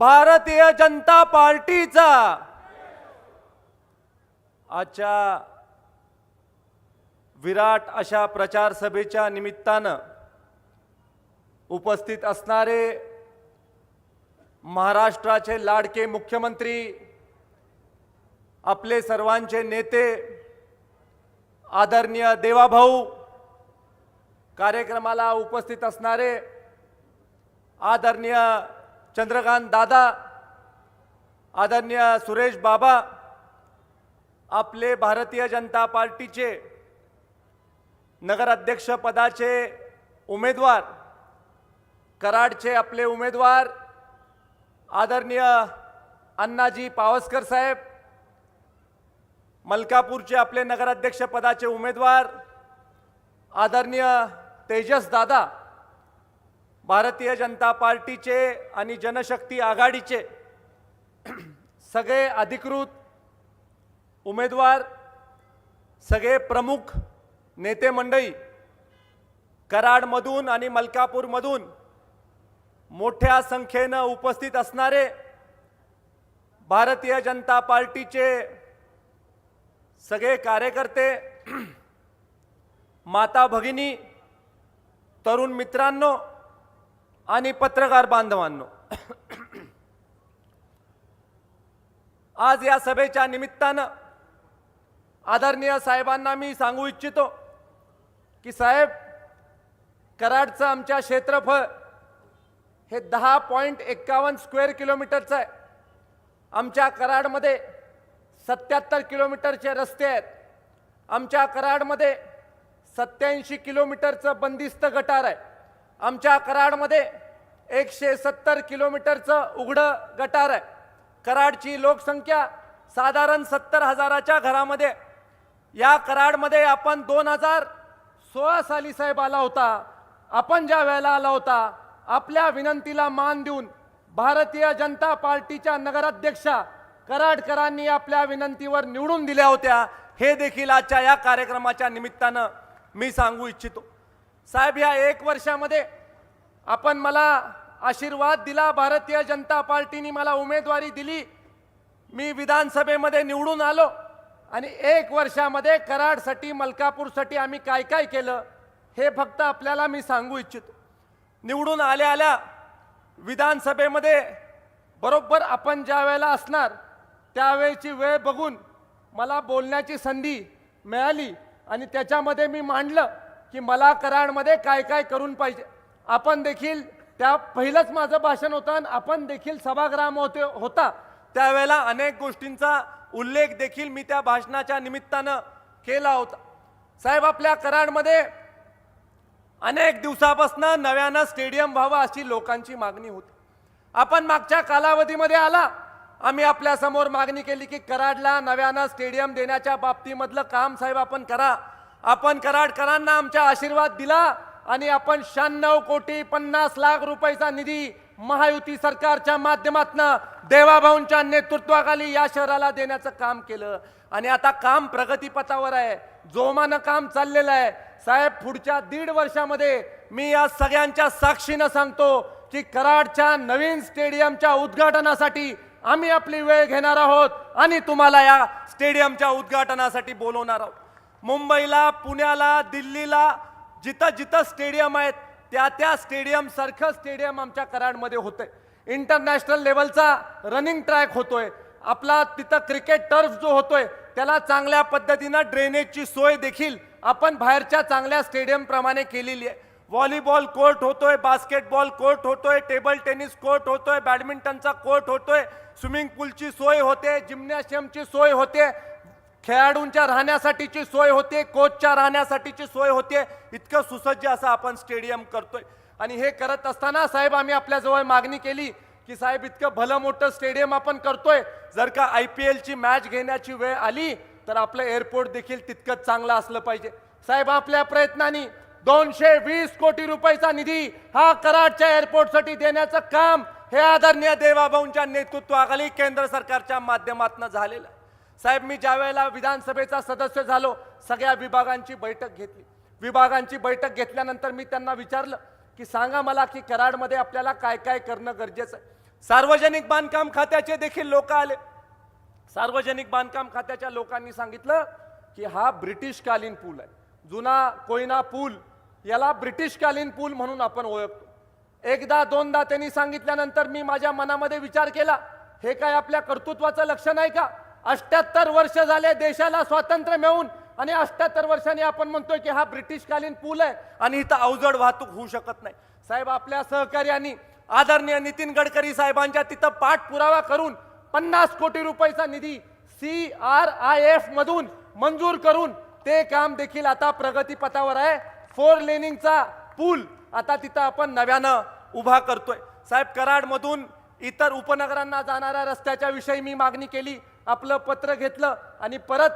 भारतीय जनता पार्टीचा. आजच्या विराट अशा प्रचार सभेच्या निमित्तानं उपस्थित असणारे महाराष्ट्राचे लाडके मुख्यमंत्री आपले सर्वांचे नेते आदरणीय देवाभाऊ कार्यक्रमाला उपस्थित असणारे आदरणीय चंद्रकांत दादा आदरणीय सुरेश बाबा आपले भारतीय जनता पार्टीचे नगराध्यक्षपदाचे उमेदवार कराडचे आपले उमेदवार आदरणीय अण्णाजी पावसकर साहेब मलकापूरचे आपले नगराध्यक्षपदाचे उमेदवार आदरणीय तेजस दादा भारतीय जनता पार्टीचे आणि जनशक्ती आघाडीचे सगळे अधिकृत उमेदवार सगळे प्रमुख नेते मंडळी कराडमधून आणि मलकापूरमधून मोठ्या संख्येनं उपस्थित असणारे भारतीय जनता पार्टीचे सगळे कार्यकर्ते माता भगिनी तरुण मित्रांनो आणि पत्रकार बांधवांनो आज या सभेच्या निमित्तानं आदरणीय साहेबांना मी सांगू इच्छितो की साहेब कराडचं आमच्या क्षेत्रफळ हे दहा पॉईंट एक्कावन्न स्क्वेअर किलोमीटरचं आहे. आमच्या कराडमध्ये सत्याहत्तर किलोमीटरचे रस्ते आहेत. आमच्या कराडमध्ये सत्याऐंशी किलोमीटरचं बंदिस्त गटार आहे. आमच्या कराडमध्ये एकशे सत्तर किलोमीटरचं उघडं गटार आहे. कराडची लोकसंख्या साधारण सत्तर हजाराच्या घरामध्ये. या कराडमध्ये आपण दोन हजार सोळा साली साहेब आला होता. आपण ज्या वेळेला आला होता आपल्या विनंतीला मान देऊन भारतीय जनता पार्टीच्या नगराध्यक्षा कराडकरांनी आपल्या विनंतीवर निवडून दिल्या होत्या. हे देखील आजच्या या कार्यक्रमाच्या निमित्तानं मी सांगू इच्छितो. साहेब या एक वर्षामध्ये आपण मला आशीर्वाद दिला भारतीय जनता पार्टीने मला उमेदवारी दिली. मी विधानसभेमध्ये निवडून आलो आणि एक वर्षामध्ये कराडसाठी मलकापूरसाठी आम्ही काय काय केलं हे फक्त आपल्याला मी सांगू इच्छितो. निवडून आल्या आल्या विधानसभेमध्ये बरोबर आपण ज्या वेळेला असणार त्यावेळेची वेळ बघून मला बोलण्याची संधी मिळाली आणि त्याच्यामध्ये मी मांडलं. की मला कराडमध्ये काय काय करून पाहिजे. आपण देखील त्या पहिलंच माझं भाषण होतं आणि आपण देखील सभागृहाम होते होता. त्यावेळेला अनेक गोष्टींचा उल्लेख देखील मी त्या भाषणाच्या निमित्तानं केला होता. साहेब आपल्या कराडमध्ये अनेक दिवसापासून नव्यानं स्टेडियम व्हावं अशी लोकांची मागणी होती. आपण मागच्या कालावधीमध्ये आला. आम्ही आपल्यासमोर मागणी केली की कराडला नव्यानं स्टेडियम देण्याच्या बाबतीमधलं काम साहेब आपण करा. आपण कराडकरांना आमच्या आशीर्वाद दिला आणि आपण शहाण्णव कोटी पन्नास लाख रुपयाचा निधी महायुती सरकारच्या माध्यमातनं देवाभाऊंच्या नेतृत्वाखाली या शहराला देण्याचं काम केलं. आणि आता काम प्रगतीपथावर आहे. जोमानं काम चाललेलं आहे. साहेब पुढच्या दीड वर्षामध्ये मी या सगळ्यांच्या साक्षीनं सांगतो की कराडच्या नवीन स्टेडियमच्या उद्घाटनासाठी आम्ही आपली वेळ घेणार आहोत आणि तुम्हाला या स्टेडियमच्या उद्घाटनासाठी बोलवणार आहोत. मुंबईला पुण्याला दिल्लीला जिथं जिथं स्टेडियम आहेत त्या त्या स्टेडियम सारखं स्टेडियम आमच्या कराडमध्ये होतंय. इंटरनॅशनल लेवलचा रनिंग ट्रॅक होतोय. आपला तिथं क्रिकेट टर्फ जो होतोय त्याला चांगल्या पद्धतीनं ड्रेनेजची सोय देखील आपण बाहेरच्या चांगल्या स्टेडियमप्रमाणे केलेली आहे. व्हॉलीबॉल कोर्ट होतोय बास्केटबॉल कोर्ट होतोय टेबल टेनिस कोर्ट होतोय बॅडमिंटनचा कोर्ट होतोय. स्विमिंग पूलची सोय होते जिम्नॅशियमची सोय होते. खेळाडूंच्या राहण्यासाठीची सोय होते कोचच्या राहण्यासाठीची सोय होते. इतकं सुसज्ज असं आपण स्टेडियम करतोय. आणि हे करत असताना साहेब आम्ही आपल्याजवळ मागणी केली की साहेब इतकं भलं मोठं स्टेडियम आपण करतोय. जर का आय पी एलची मॅच घेण्याची वेळ आली तर आपलं एअरपोर्ट देखील तितकंच चांगलं असलं पाहिजे. साहेब आपल्या प्रयत्नांनी दोनशे वीस कोटी रुपयाचा निधी हा कराडच्या एअरपोर्टसाठी देण्याचं काम हे आदरणीय देवाभाऊंच्या नेतृत्वाखाली केंद्र सरकारच्या माध्यमातून झालेलं साहेब मी ज्या वेळेला विधानसभेचा सदस्य झालो सगळ्या विभागांची बैठक घेतली. विभागांची बैठक घेतल्यानंतर मी त्यांना विचारलं की सांगा मला की कराडमध्ये आपल्याला काय काय करणं गरजेचं आहे. सार्वजनिक बांधकाम खात्याचे देखील लोक आले. सार्वजनिक बांधकाम खात्याच्या लोकांनी सांगितलं की हा ब्रिटिशकालीन पूल आहे. जुना कोयना पूल याला ब्रिटिशकालीन पूल म्हणून आपण ओळखतो. एकदा दोनदा त्यांनी सांगितल्यानंतर मी माझ्या मनामध्ये विचार केला हे काय आपल्या कर्तृत्वाचं लक्षण आहे का? अष्ट्याहत्तर वर्ष झाले देशाला स्वातंत्र्य मिळवून आणि अष्ट्याहत्तर वर्षांनी आपण म्हणतोय की हा ब्रिटिशकालीन पूल आहे आणि इथं अवजड वाहतूक होऊ शकत नाही. साहेब आपल्या सहकार्यानी आदरणीय नितीन गडकरी साहेबांच्या तिथं पाठपुरावा करून पन्नास कोटी रुपयाचा निधी सी आर आय एफ मधून मंजूर करून ते काम देखील आता प्रगतीपथावर आहे. फोर लेनिंगचा पूल आता तिथं आपण नव्यानं उभा करतोय. साहेब कराडमधून इतर उपनगरांना जाणाऱ्या रस्त्याच्या विषयी मी मागणी केली. आपलं पत्र घेतलं आणि परत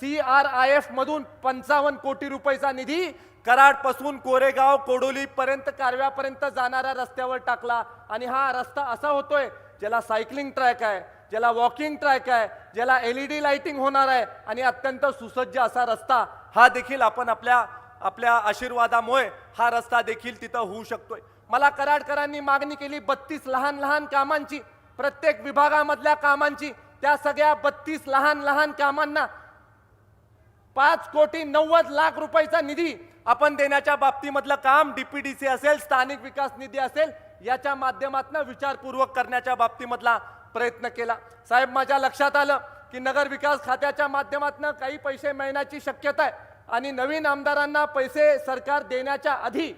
सी आर आय एफ मधून पंचावन्न कोटी रुपयाचा निधी कराडपासून कोरेगाव कोडोलीपर्यंत कारव्यापर्यंत जाणाऱ्या रस्त्यावर टाकला. आणि हा रस्ता असा होतोय ज्याला सायकलिंग ट्रॅक आहे ज्याला वॉकिंग ट्रॅक आहे ज्याला एलईडी लाइटिंग होणार आहे आणि अत्यंत सुसज्ज असा रस्ता हा देखील आपण आपल्या आपल्या आशीर्वादामुळे हा रस्ता देखील तिथं होऊ शकतोय. मला कराडकरांनी मागणी केली बत्तीस लहान लहान कामांची प्रत्येक विभागामधल्या कामांची. त्या सगळ्या बत्तीस लहान लहान कामांना पाच कोटी नव्वद लाख रुपयाचा निधी आपण देण्याच्या बाबतीमधलं काम डीपीडीसी असेल स्थानिक विकास निधी असेल याच्या माध्यमातून विचारपूर्वक करण्याच्या बाबतीमधला प्रयत्न केला. साहेब माझ्या लक्षात आलं की नगर विकास खात्याच्या माध्यमातून काही पैसे मिळण्याची शक्यता आहे आणि नवीन आमदारांना पैसे सरकार देण्याच्या आधी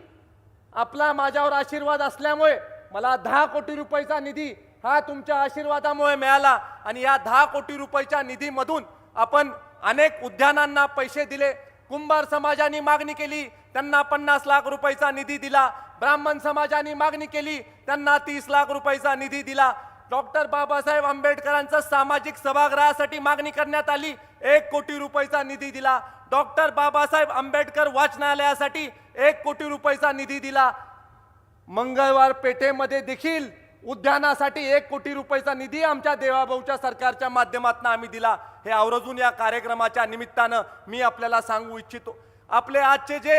आपला माझ्यावर आशीर्वाद असल्यामुळे मला दहा कोटी रुपयाचा निधी हा तुमच्या आशीर्वादामुळे मिळाला आणि या दहा कोटी रुपयाच्या निधीमधून आपण अनेक उद्यानांना पैसे दिले. कुंभार समाजाने मागणी केली त्यांना पन्नास लाख रुपयाचा निधी दिला. ब्राह्मण समाजाने मागणी केली त्यांना तीस लाख रुपयाचा निधी दिला. डॉक्टर बाबासाहेब आंबेडकरांचं सामाजिक सभागृहासाठी मागणी करण्यात आली एक कोटी रुपयाचा निधी दिला. डॉक्टर बाबासाहेब आंबेडकर वाचनालयासाठी एक कोटी रुपयाचा निधी दिला. मंगळवार पेठेमध्ये देखील उद्यानासाठी एक कोटी रुपयाचा निधी आमच्या देवाभाऊच्या सरकारच्या माध्यमातून आम्ही दिला. हे आवर्जून या कार्यक्रमाच्या निमित्तानं मी आपल्याला सांगू इच्छितो. आपले आजचे जे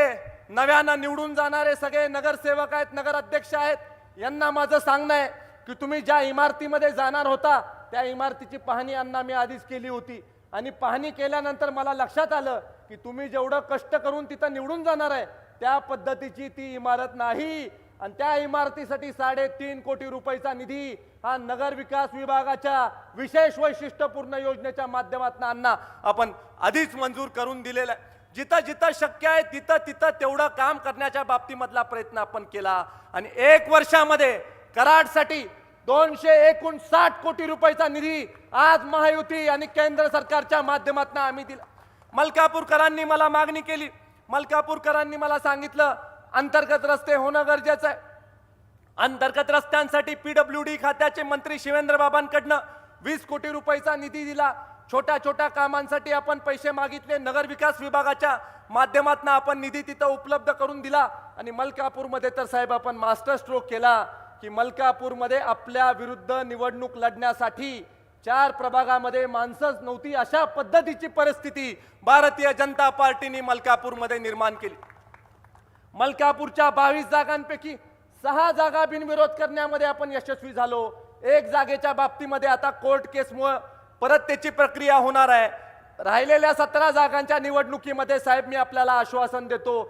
नव्यानं निवडून जाणारे सगळे नगरसेवक आहेत नगराध्यक्ष आहेत यांना माझं सांगणं आहे की तुम्ही ज्या इमारतीमध्ये जाणार होता त्या इमारतीची पाहणी यांना मी आधीच केली होती. आणि पाहणी केल्यानंतर मला लक्षात आलं की तुम्ही जेवढं कष्ट करून तिथं निवडून जाणार आहे त्या पद्धतीची ती इमारत नाही. आणि त्या इमारतीसाठी साडेतीन कोटी रुपयाचा निधी हा नगर विकास विभागाच्या विशेष वैशिष्ट्यपूर्ण योजनेच्या माध्यमातून अण्णा आपण आधीच मंजूर करून दिलेला आहे. जिथं जिथं शक्य आहे तिथं तिथं तेवढं काम करण्याच्या बाबतीमधला प्रयत्न आपण केला. आणि एक वर्षामध्ये कराडसाठी दोनशे एकोणसाठ कोटी रुपयाचा निधी आज महायुती आणि केंद्र सरकारच्या माध्यमातून आम्ही दिला. मलकापूरकरांनी मला मागणी केली. मलकापूरकरांनी मला सांगितलं अंतर्गत रस्ते होणं गरजेचं आहे. अंतर्गत रस्त्यांसाठी पीडब्ल्यू डी खात्याचे मंत्री शिवेंद्र बाबांकडनं वीस कोटी रुपयाचा निधी दिला. छोट्या छोट्या कामांसाठी आपण पैसे मागितले. नगर विकास विभागाच्या माध्यमातून आपण निधी तिथं उपलब्ध करून दिला. आणि मलकापूरमध्ये तर साहेब आपण मास्टर स्ट्रोक केला की मलकापूरमध्ये आपल्या विरुद्ध निवडणूक लढण्यासाठी चार प्रभागामध्ये माणसंच नव्हती. अशा पद्धतीची परिस्थिती भारतीय जनता पार्टीने मलकापूरमध्ये निर्माण केली. मलकापूरच्या बावीस जागांपैकी सहा जागा बिनविरोध करण्यामध्ये आपण यशस्वी झालो. एक जागेच्या बाबतीमध्ये आता कोर्ट केसमुळं परत त्याची प्रक्रिया होणार आहे. राहिलेल्या सतरा जागांच्या निवडणुकीमध्ये साहेब मी आपल्याला आश्वासन देतो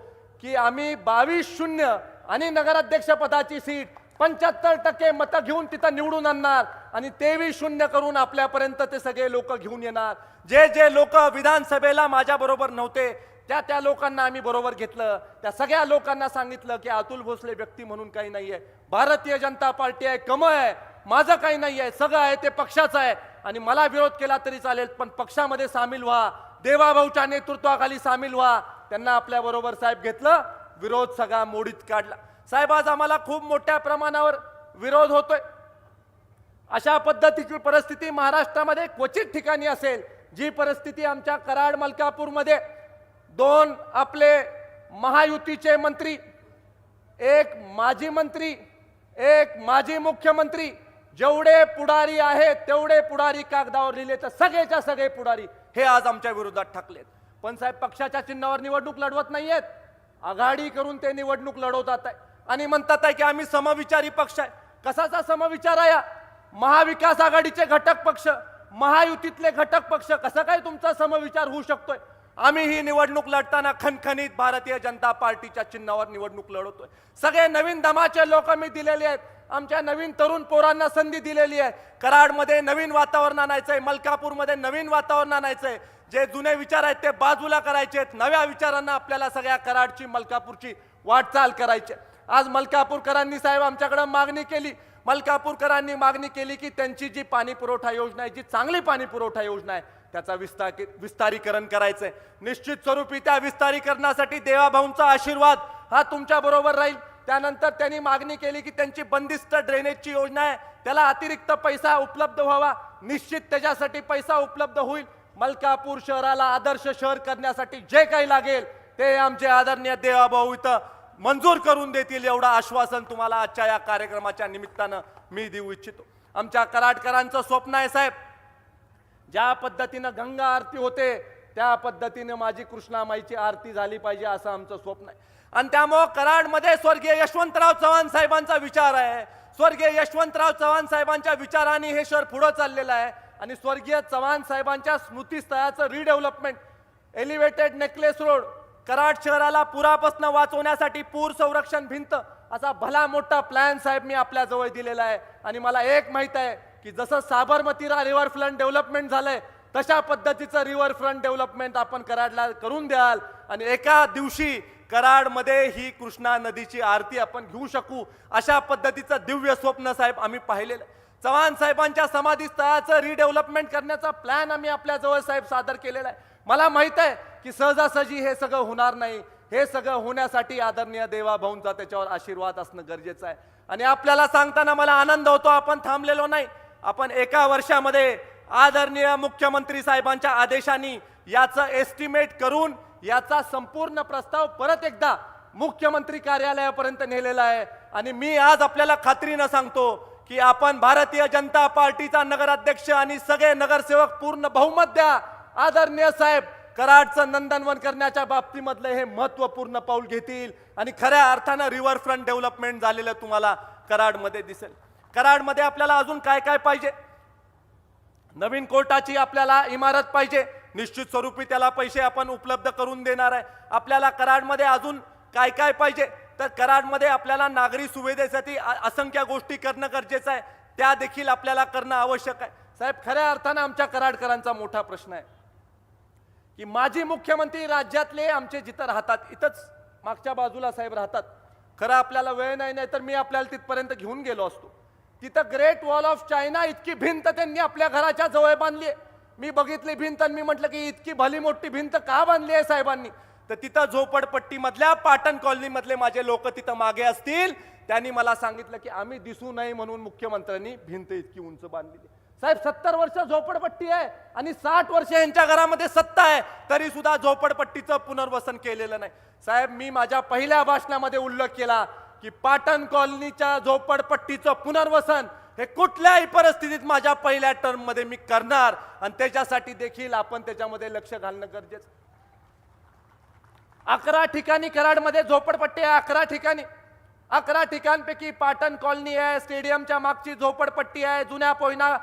की आम्ही बावीस शून्य आणि नगराध्यक्षपदाची सीट पंच्याहत्तर टक्के मतं घेऊन तिथं निवडून आणणार आणि तेवीस शून्य करून आपल्यापर्यंत ते सगळे लोक घेऊन येणार. जे जे लोक विधानसभेला माझ्याबरोबर नव्हते त्या त्या लोकांना आम्ही बरोबर घेतलं. त्या सगळ्या लोकांना सांगितलं की अतुल भोसले व्यक्ती म्हणून काही नाही आहे भारतीय जनता पार्टी आहे कमळ आहे. माझं काही नाही आहे सगळं आहे ते पक्षाचं आहे. आणि मला विरोध केला तरी चालेल पण पक्षामध्ये सामील व्हा. देवाभाऊच्या नेतृत्वाखाली सामील व्हा. त्यांना आपल्या बरोबर साहेब घेतलं. विरोध सगळा मोडीत काढला. साहेब आज आम्हाला खूप मोठ्या प्रमाणावर विरोध होतोय. अशा पद्धतीची परिस्थिती महाराष्ट्रामध्ये क्वचित ठिकाणी असेल. जी परिस्थिती आमच्या कराड मलकापूरमध्ये दोन आपले महायुतीचे मंत्री एक माजी मंत्री एक माजी मुख्यमंत्री जेवढे पुढारी आहेत तेवढे पुढारी कागदावर लिहिले तर सगळेच्या सगळे पुढारी हे आज आमच्या विरोधात ठाकलेत. पण साहेब पक्षाच्या चिन्हावर निवडणूक लढवत नाहीयेत. आघाडी करून ते निवडणूक लढवतात आहे. आणि म्हणतात आहे की आम्ही समविचारी पक्ष आहे. कसाचा समविचार आहे हा? महाविकास आघाडीचे घटक पक्ष महायुतीतले घटक पक्ष कसं काय तुमचा समविचार होऊ शकतोय? आम्ही ही निवडणूक लढताना खनखनीत भारतीय जनता पार्टीच्या चिन्हावर निवडणूक लढवतोय. सगळे नवीन दमाचे लोक मी दिलेले आहेत. आमच्या नवीन तरुण पोरांना संधी दिलेली आहे. कराडमध्ये नवीन वातावरण आणायचंय मलकापूरमध्ये नवीन वातावरण आणायचंय. जे जुने विचार आहेत ते बाजूला करायचे आहेत. नव्या विचारांना आपल्याला सगळ्या कराडची मलकापूरची वाटचाल करायची आहे. आज मलकापूरकरांनी साहेब आमच्याकडे मागणी केली. मलकापूरकरांनी मागणी केली की त्यांची जी पाणी पुरवठा योजना आहे जी चांगली पाणी पुरवठा योजना आहे त्याचा विस्तार विस्तारीकरण करायचंय. निश्चित स्वरूपी त्या विस्तारीकरणासाठी देवाभाऊंचा आशीर्वाद हा तुमच्या बरोबर राहील. त्यानंतर त्यांनी मागणी केली की त्यांची बंदिस्त ड्रेनेजची योजना आहे. त्याला अतिरिक्त पैसा उपलब्ध व्हावा. निश्चित त्याच्यासाठी पैसा उपलब्ध होईल. मलकापूर शहराला आदर्श शहर करण्यासाठी जे काही लागेल ते आमचे आदरणीय देवाभाऊ इथं मंजूर करून देतील एवढं आश्वासन तुम्हाला आजच्या या कार्यक्रमाच्या निमित्तानं मी देऊ इच्छितो. आमच्या कराडकरांचं स्वप्न आहे साहेब ज्या पद्धतीनं गंगा आरती होते त्या पद्धतीने माझी कृष्णामाईची आरती झाली पाहिजे असं आमचं स्वप्न आहे. आणि त्यामुळं कराडमध्ये स्वर्गीय यशवंतराव चव्हाण साहेबांचा विचार आहे. स्वर्गीय यशवंतराव चव्हाण साहेबांच्या विचाराने हे शहर पुढं चाललेलं आहे. आणि स्वर्गीय चव्हाण साहेबांच्या स्मृतीस्थळाचं redevelopment elevated necklace road Karad शहराला पुरापासून वाचवण्यासाठी पूर संरक्षण भिंत असा भला मोठा प्लॅन साहेब मी आपल्याजवळ दिलेला आहे. आणि मला एक माहीत आहे की जसं साबरमतीला रिव्हर फ्रंट डेव्हलपमेंट झालंय तशा पद्धतीचं रिव्हर फ्रंट डेव्हलपमेंट आपण कराडला करून द्याल. आणि एका दिवशी कराडमध्ये ही कृष्णा नदीची आरती आपण घेऊ शकू. अशा पद्धतीचं दिव्य स्वप्न साहेब आम्ही पाहिलेलं आहे. चव्हाण साहेबांच्या समाधी स्थळाचं रिडेव्हलपमेंट करण्याचा प्लॅन आम्ही आपल्या जवळ साहेब सादर केलेला आहे. मला माहीत आहे की सहजासहजी हे सगळं होणार नाही. हे सगळं होण्यासाठी आदरणीय देवा भाऊंचा त्याच्यावर आशीर्वाद असणं गरजेचं आहे. आणि आपल्याला सांगताना मला आनंद होतो आपण थांबलेलो नाही. आपण एका वर्षामध्ये आदरणीय मुख्यमंत्री साहेबांच्या आदेशाने याचं एस्टिमेट करून याचा संपूर्ण प्रस्ताव परत एकदा मुख्यमंत्री कार्यालयापर्यंत नेलेला आहे. आणि मी आज आपल्याला खात्रीनं सांगतो की आपण भारतीय जनता पार्टीचा नगराध्यक्ष आणि सगळे नगरसेवक पूर्ण बहुमत द्या. आदरणीय साहेब कराडचं नंदनवन करण्याच्या बाबतीमधलं हे महत्त्वपूर्ण पाऊल घेतील. आणि खऱ्या अर्थानं रिव्हर फ्रंट डेव्हलपमेंट झालेलं तुम्हाला कराडमध्ये दिसेल. कराडमध्ये आपल्याला अजून काय काय पाहिजे? नवीन कोर्टाची आपल्याला इमारत पाहिजे. निश्चित स्वरूपी त्याला पैसे आपण उपलब्ध करून देणार आहे. आपल्याला कराडमध्ये अजून काय काय पाहिजे? तर कराडमध्ये आपल्याला नागरी सुविधेसाठी असंख्य गोष्टी करणं गरजेचं आहे. त्या देखील आपल्याला करणं आवश्यक आहे. साहेब खऱ्या अर्थानं आमच्या कराडकरांचा मोठा प्रश्न आहे. की माजी मुख्यमंत्री राज्यातले आमचे जिथं राहतात इथंच मागच्या बाजूला साहेब राहतात. खरं आपल्याला वेळ नाही नाही तर मी आपल्याला तिथपर्यंत घेऊन गेलो असतो. तिथं ग्रेट वॉल ऑफ चायना इतकी भिंत त्यांनी आपल्या घराच्या जवळ बांधली आहे. मी बघितली भिंत आणि मी म्हटलं की इतकी भली मोठी भिंत का बांधली आहे साहेबांनी? तर तिथं झोपडपट्टीमधल्या पाटण कॉलनीमधले माझे लोक तिथं मागे असतील. त्यांनी मला सांगितलं की आम्ही दिसू नये म्हणून मुख्यमंत्र्यांनी भिंत इतकी उंच बांधलेली आहे. साहेब सत्तर वर्ष झोपडपट्टी आहे आणि साठ वर्ष यांच्या घरामध्ये सत्ता आहे. तरी सुद्धा झोपडपट्टीचं पुनर्वसन केलेलं नाही. साहेब मी माझ्या पहिल्या भाषणामध्ये उल्लेख केला. की पाटण कॉलनीच्या झोपडपट्टीचं पुनर्वसन हे कुठल्याही परिस्थितीत माझ्या पहिल्या टर्ममध्ये मी करणार. आणि त्याच्यासाठी देखील आपण त्याच्यामध्ये लक्ष घालणं गरजेचं. अकरा ठिकाणी कराडमध्ये झोपडपट्टी आहे अकरा ठिकाणी. अकरा ठिकाणपैकी पाटण कॉलनी आहे स्टेडियमच्या मागची झोपडपट्टी आहे जुन्या पोयना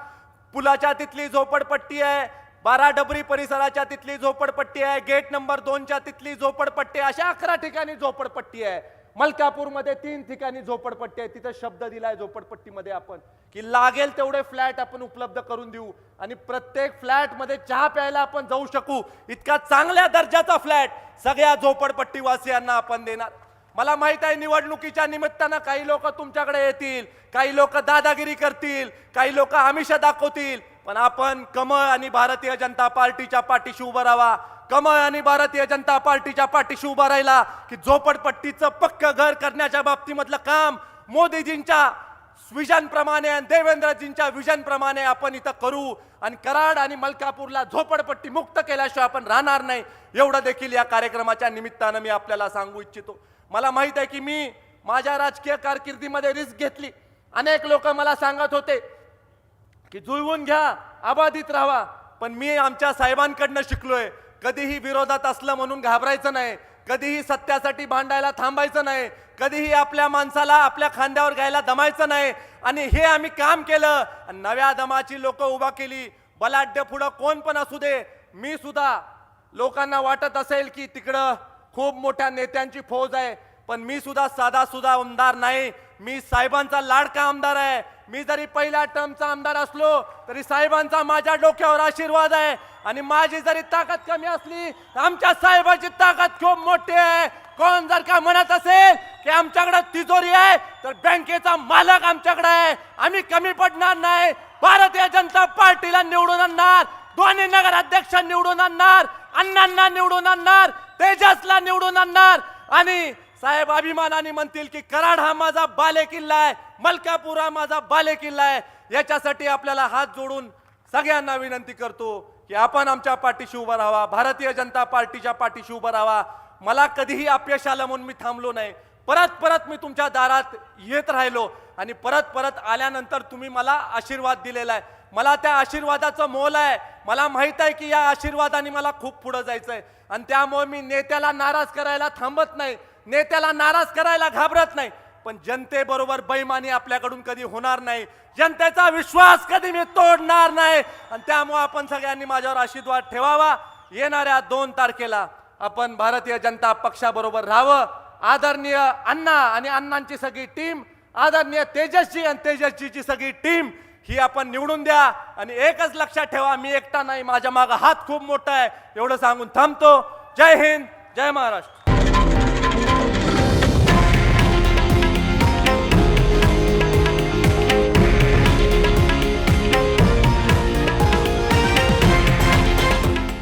पुलाच्या तिथली झोपडपट्टी आहे बारा डबरी परिसराच्या तिथली झोपडपट्टी आहे गेट नंबर दोनच्या तिथली झोपडपट्टी आहे. अशा अकरा ठिकाणी झोपडपट्टी आहे. मलकापूरमध्ये तीन ठिकाणी झोपडपट्टी आहे. तिथं शब्द दिलाय झोपडपट्टीमध्ये आपण. की लागेल तेवढे फ्लॅट आपण उपलब्ध करून देऊ. आणि प्रत्येक फ्लॅटमध्ये चहा प्यायला आपण जाऊ शकू. इतका चांगल्या दर्जाचा फ्लॅट सगळ्या झोपडपट्टी वासियांना आपण देणार. मला माहीत आहे निवडणुकीच्या निमित्तानं काही लोक तुमच्याकडे येतील. काही लोक दादागिरी करतील. काही लोक आमिष दाखवतील. पण आपण कमळ आणि भारतीय जनता पार्टीच्या पाठीशी उभं राहा कमळ आणि भारतीय जनता पार्टीच्या पाठीशी उभा राहिला की झोपडपट्टीचं पक्क घर करण्याच्या बाबतीमधलं काम मोदीजींच्या विजनप्रमाणे आणि देवेंद्रजींच्या विजनप्रमाणे आपण इथं करू. आणि कराड आणि मलकापूरला झोपडपट्टी मुक्त केल्याशिवाय आपण राहणार नाही. एवढं देखील या कार्यक्रमाच्या निमित्तानं मी आपल्याला सांगू इच्छितो. मला माहीत आहे की मी माझ्या राजकीय कारकिर्दीमध्ये रिस्क घेतली. अनेक लोक मला सांगत होते की जुळवून घ्या अबाधित राहा. पण मी आमच्या साहेबांकडनं शिकलोय कधीही विरोधात असलं म्हणून घाबरायचं नाही कधीही सत्यासाठी भांडायला थांबायचं नाही कधीही आपल्या माणसाला आपल्या खांद्यावर घ्यायला दमायचं नाही. आणि हे आम्ही काम केलं आणि नव्या दमाची लोक उभा केली. बलाढ्य पुढं कोण पण असू दे मी सुद्धा लोकांना वाटत असेल की तिकडं खूप मोठ्या नेत्यांची फौज आहे पण मी सुद्धा साधा सुद्धा आमदार नाही. मी साहेबांचा लाडका आमदार आहे. मी जरी पहिल्या टर्मचा आमदार असलो तरी साहेबांचा माझ्या डोक्यावर आशीर्वाद आहे. आणि माझी जरी ताकद कमी असली तर आमच्या साहेबांची ताकद खूप मोठी आहे. कोण जर का म्हणत असेल की आमच्याकडे तिजोरी आहे तर बँकेचा मालक आमच्याकडे आहे. आम्ही कमी पडणार नाही. भारतीय जनता पार्टीला निवडून आणणार. दोन्ही नगर अध्यक्ष निवडून आणणार. अण्णांना निवडून आणणार. तेजसला निवडून आणणार. आणि साहेब अभिमानाने म्हणतील की कराड हा माझा बाले किल्ला आहे मलकापूर हा माझा बाले किल्ला आहे. याच्यासाठी आपल्याला हात जोडून सगळ्यांना विनंती करतो की आपण आमच्या पाठीशी उभं राहावा भारतीय जनता पार्टीच्या पाठीशी उभं राहावा. मला कधीही अपयश आलं म्हणून मी थांबलो नाही. परत परत मी तुमच्या दारात येत राहिलो आणि परत परत आल्यानंतर तुम्ही मला आशीर्वाद दिलेला आहे. मला त्या आशीर्वादाचं मोल आहे. मला माहीत आहे की या आशीर्वादाने मला खूप पुढं जायचं आहे आणि त्यामुळे मी नेत्याला नाराज करायला थांबत नाही. नेत्याला नाराज करायला घाबरत नाही. पण जनतेबरोबर बैमानी आपल्याकडून कधी होणार नाही. जनतेचा विश्वास कधी मी तोडणार नाही. आणि त्यामुळे आपण सगळ्यांनी माझ्यावर आशीर्वाद ठेवावा. येणाऱ्या दोन तारखेला आपण भारतीय जनता पक्षाबरोबर राहावं. आदरणीय अण्णा आणि अण्णांची सगळी टीम आदरणीय तेजस्वी आणि तेजस्वीची सगळी टीम ही आपण निवडून द्या. आणि एकच लक्षात ठेवा मी एकटा नाही माझ्या मागं हात खूप मोठा आहे. एवढं सांगून थांबतो. जय हिंद जय महाराष्ट्र.